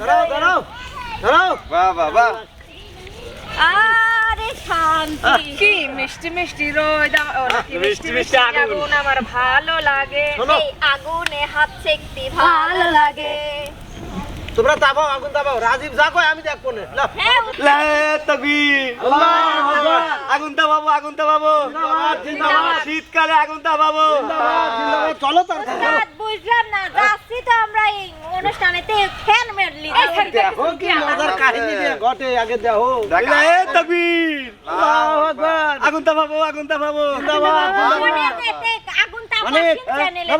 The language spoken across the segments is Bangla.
দাঁড়াও দাঁড়াও দাঁড়াও। বাহ বাহ বাহ। আরে শান্তি। কি মিষ্টি মিষ্টি রোদ আম- ও, নাকি মিষ্টি মিষ্টি মিষ্টি মিষ্টি আগুন। আগুন আমার ভালো লাগে। এই আগুনে হাত সেকতে ভালো লাগে। তোমরা দাবাও আগুন দাবাও। রাজীব যা কয় আমি দেখব না। লাও। লা তাকবীর। আল্লাহু আকবার। আগুন দাবাবো আগুন দাবাবো। শীতকালে আগুন দাবাবো। চলো তার বুঝলাম না যাচ্ছি তো আমরা এই অনুষ্ঠানেতে ফ্যান মেডলি কাহিনী দিয়ে ঘটে আগে দেখো। লা তাকবীর। আল্লাহু আকবার। আগুন দাবাবো আগুন দাবাবো জিন্দাবাদ, জিন্দাবাদ। আগুন তাপ অনেক, চ্যানেলে।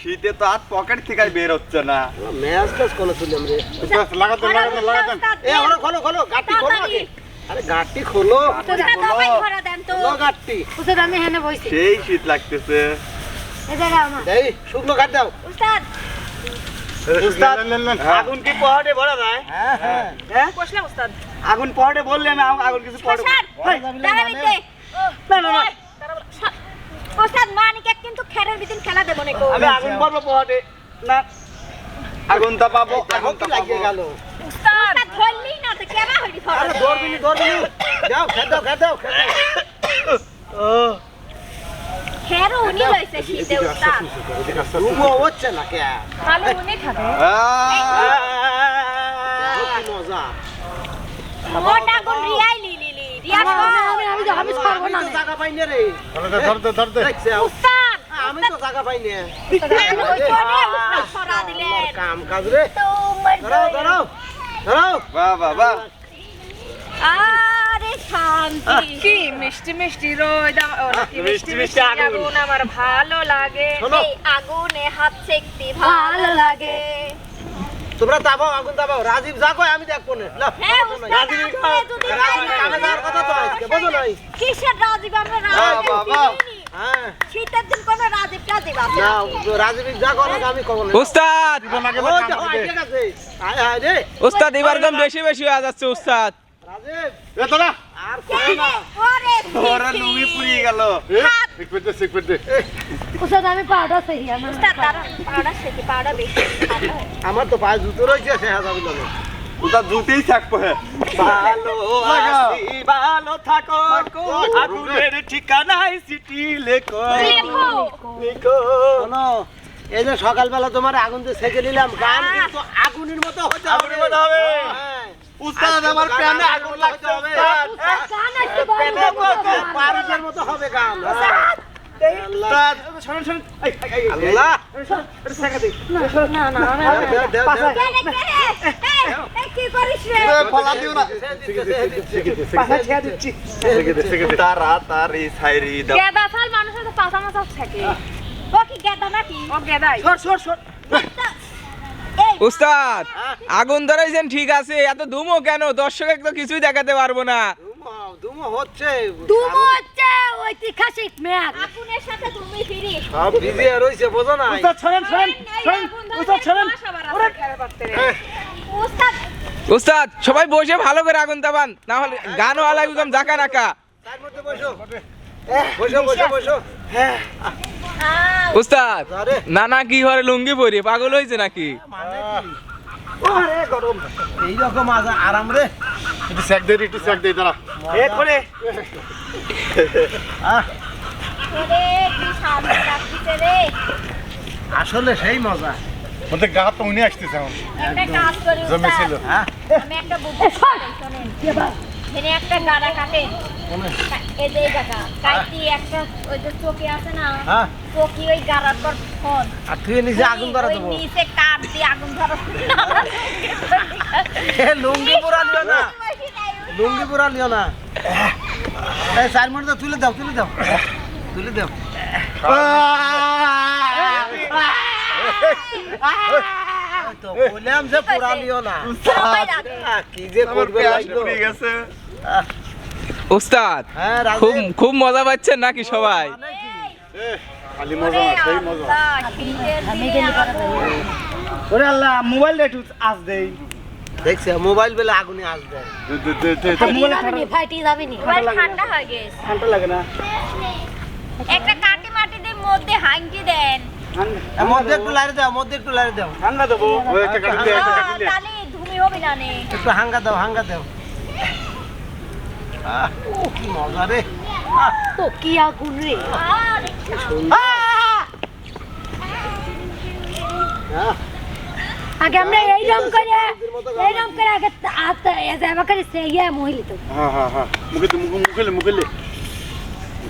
শীতে তো হাত পকেট থেকে বের হচ্ছে না। লাগাতে লাগাতে লাগাতে। এ ওরা খোলো খোলো গাটি খোলো আগে। আরে গাটি খোলো। খোলো। গাটি। আমি হেনে বইছি সেই শীত লাগতেছে। এ জায়গা আমার। এই শুকনো গাট দাও। উস্তাদ। আগুন কি পহাড়ে ভরা যায় হ্যাঁ হ্যাঁ। হ্যাঁ? উস্তাদ। আগুন পহাড়ে বললে না আগুন কিছু প্রসাদ না। না না মানিকে কিন্তু খেরের ভিতর খেলা দেবো নাকি? আমি আগুন পড়ব পহাড়ে না। আগুন তাপাবো দেখো আগুন কি লাগিয়ে গেল। উস্তাদ ধরলি না তো কেমন হইলি আরে দৌড়বি নি দৌড়বি নি। দাও খেয়ে খেরও উনি লইছে শীতে উস্তাদ রুমো হচ্ছে না কে? ভালো উনি খাবে। মজা। মোটা গুন রিয়াই লিলি লি রিয়া আমি আমি আমি ছাড়বো না। জায়গা পাই না রে। দেখছে, উস্তাদ আমি তো জায়গা পাই না। আমি ওই চলে উস্তাদ সরা দিলেন। কাম কাজ রে। তোমার দাঁড়াও দাঁড়াও দাঁড়াও বাহ বাহ শান্তি। কি মিষ্টি মিষ্টি রোদ মিষ্টি মিষ্টি আগুন। আমার ভালো লাগে। এই আগুনে হাত সেকতে ভালো লাগে। তোমরা দাবাও আগুন দাবাও। রাজীব যা কয় আমি দেখব না। লাও, হ্যাঁ শোনো, উস্তাদ রাজীব আপনি যদি রাজীব কামে যাওয়ার কথা তো আজকে বোঝো নাই। কিসের রাজীব? আমরা রাজীব বাহ, বাহ। চিনি। নি। হ্যাঁ। শীতের দিন কোনো রাজীব টাজীব আছে না নাকি? রাজীব যা করে আমি কব না উস্তাদ! ও দেখো আইডিয়া কাছে আয় আয় রে উস্তাদ এবার বেশি বেশি হয়ে যাচ্ছে উস্তাদ। আমার হয়। তো পায়ে জুতো রয়েছে সে হাজার ওটা জুতেই থাকব হ্যাঁ। ভালো আছি, ভালো থাকো। আগুনের ঠিকানায় সিটি লেখো। লেখো। এই যে সকালবেলা তোমার আগুন দিয়ে সেকে নিলাম গান কিন্তু আগুনের মতো হতে হবে। হ্যাঁ। উস্তাদ আমার প্যানে আগুন লাগতে হবে গান একটু বড় মতো হবে গান হ্যাঁ। উস্তাদ শুনুন শুনুন এই, এই, আল্লাহ না না দেও। কে করিস রে? ফলা দিও না দিচ্ছে, সে দিচ্ছে। তাড়াতাড়ি ছাইরি দাও গেদা ফাল মানুষের তো পাতা মাথা থাকে ও কি গেদা নাকি? ও গেদাই সর, সর, সর। উস্তাদ আগুন ধরাইছেন ঠিক আছে এত ধুমো কেন? দর্শক তো কিছুই দেখাতে পারব না। ধুমো, ধুমো হচ্ছে। দুমো হচ্ছে ঐতিহাসিক ম্যাচ আগুনের সাথে তুমি ফিরি। সব ভিজিয়ে রয়েছে বোঝো না শোনেন শোনেন শোনেন উস্তাদ শোনেন উস্তাদ। উস্তাদ সবাই বসে ভালো করে আগুন তাবান না হলে গানও জাকা নাকা তার মধ্যে বসো। বসো বসো বসো। হ্যাঁ। উস্তাদ আরে। নানা কি ঘরে লুঙ্গি পরি? পাগল হয়েছে নাকি? এইরকম আরাম রে। একটু দে দে দাঁড়া। করে। আসলে সেই মজা। মধ্যে গা তো উনি আসতেছে এখন। একটা কাজ করি উস্তাদ। জমেছিল। হ্যাঁ আমি একটা বুদ্ধি। এখানে একটা গাড়া কাটেন এই যে একটা ওই যে চকি আছে না হ্যাঁ। চকি ওই গাড়ার পর ফোন আর তুই নিচে আগুন ধরা ওই দেবো নিচে কাঠ দিয়ে আগুন ধরো এ, লুঙ্গি পুরা লিও না। লুঙ্গি পুরা লিও না। এই চার মিনিট তুলে দাও তুলে দাও। তুলে দাও। বললাম যে পুরা না। কি যে করবে গেছে। উস্তাদ হ্যাঁ খুব খুব মজা পাচ্ছেন নাকি সবাই? খালি মজা না সেই মজা। ওরে আল্লাহ মোবাইলটা একটু আজ দেই। দেখছি মোবাইল বেলে আগুনে আসবে যাবি নি ঠান্ডা হয়ে গেছে। ঠান্ডা লাগে না। একটা কাটি মাটি দিয়ে মধ্যে হাঙ্কি দেন। মধ্যে একটু লাইরে দাও মধ্যে একটু লাইরে দাও। ঠান্ডা দেবো। ওই একটা কাটি দে একটা কাটি দে। তাহলে ধুমি হবে না একটু হাঙ্গা দাও হাঙ্গা দাও। আহ, ও কি মজা রে। আহ, তো কি আগুন রে। আগে আমরা এইরকম করে এইরকম করে আগে হাত যাবা করে সে ইয়ে মহিলি তো। হ্যাঁ হ্যাঁ হ্যাঁ। মুখে মুখে মুখে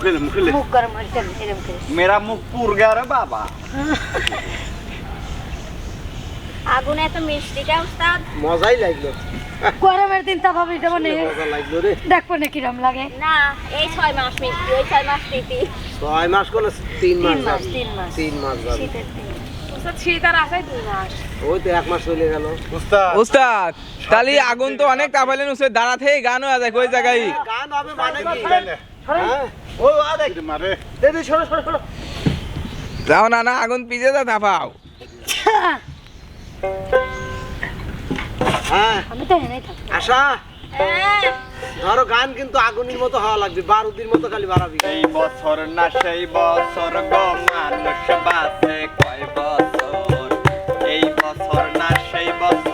মুখে মুখে মেরা মুখ রে বাবা আগুন মিষ্টি কা উস্তাদ মজাই লাগল গরমের দিন তা ভাবি নে দেখব না কিরম লাগে না এই ছয় মাস মিষ্টি ওই ছয় মাস তিতি ছয় মাস কোন তিন মাস তিন মাস তিন মাস শীতের আগুন তো অনেক তাবালেন উস্তাদ দাঁড়াতে গানও আছে কই জায়গায় গান হবে মানে ও আ দেখ। मारे দিদি সরো সরো সরো। যাও না না আগুন পিছে যা তাপাও হ্যাঁ। আমি তো এনেই থাকি আশা। হ্যাঁ। ধরো গান কিন্তু আগুনের মতো হওয়া লাগবে বারুদির মতো খালি বাড়াবি। এই বছর না সেই বছর গো মানুষ বাসে কয় বছর? এই বছর না সেই বছর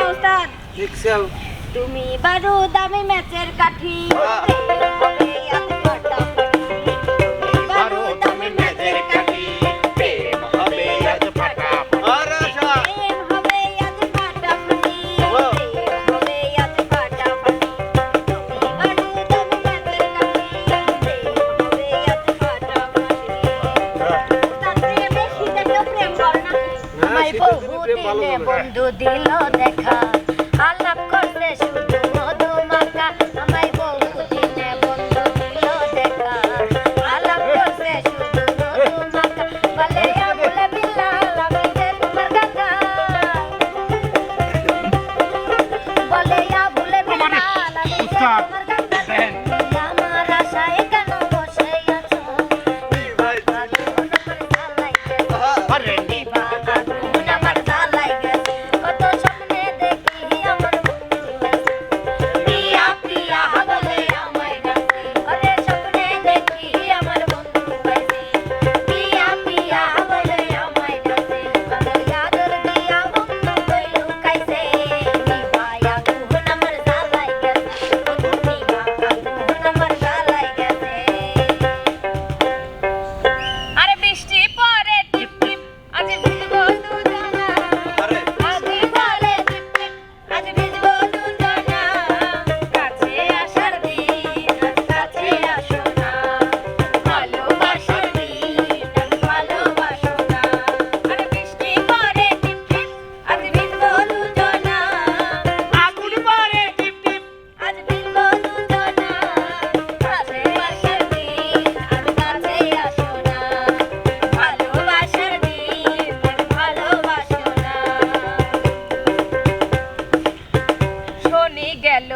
হ্যাঁ উস্তাদ তুমি বারো দামি ম্যাচের কাঠি গেল।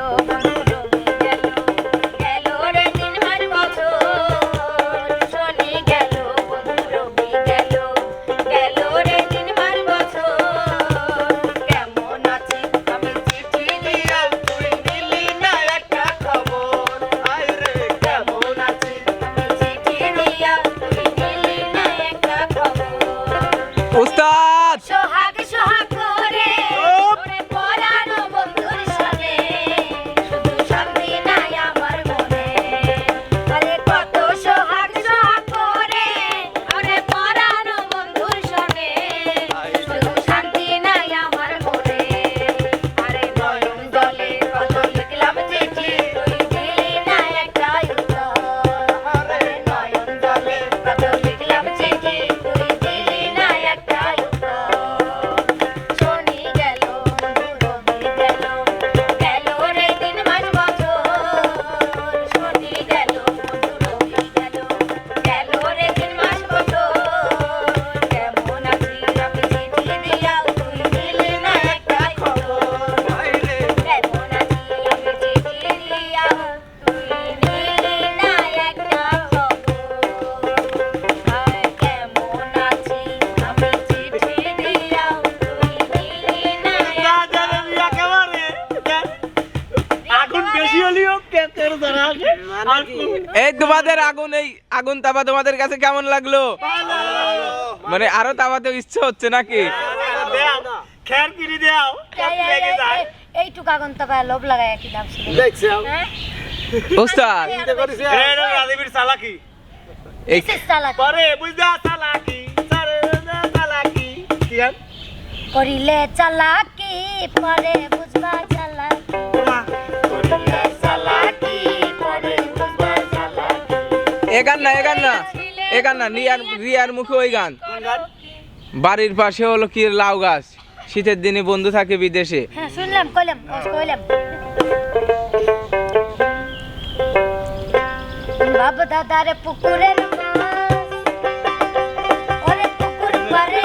এই তোমাদের আগুন এই আগুন তাপা তোমাদের কাছে কেমন লাগল? মানে আরও তাপাতে ইচ্ছে হচ্ছে নাকি? এইটুকু আগুন লোভ লাগায় কি লাভ ছিল দেখছে হ্যাঁ? রাজীবের চালাকি। এই কিসের চালাক? পরে বুঝদা চালাকি সারে চালাকি। কি করিলে চালাকি পরে বুঝবা চালাকি। রিয়ার রিয়ার মুখে ওই গান। বাড়ির পাশে হলো কি লাউ গাছ। শীতের দিনে বন্ধু থাকে বিদেশে। শুনলাম পুকুরে পুকুর পারে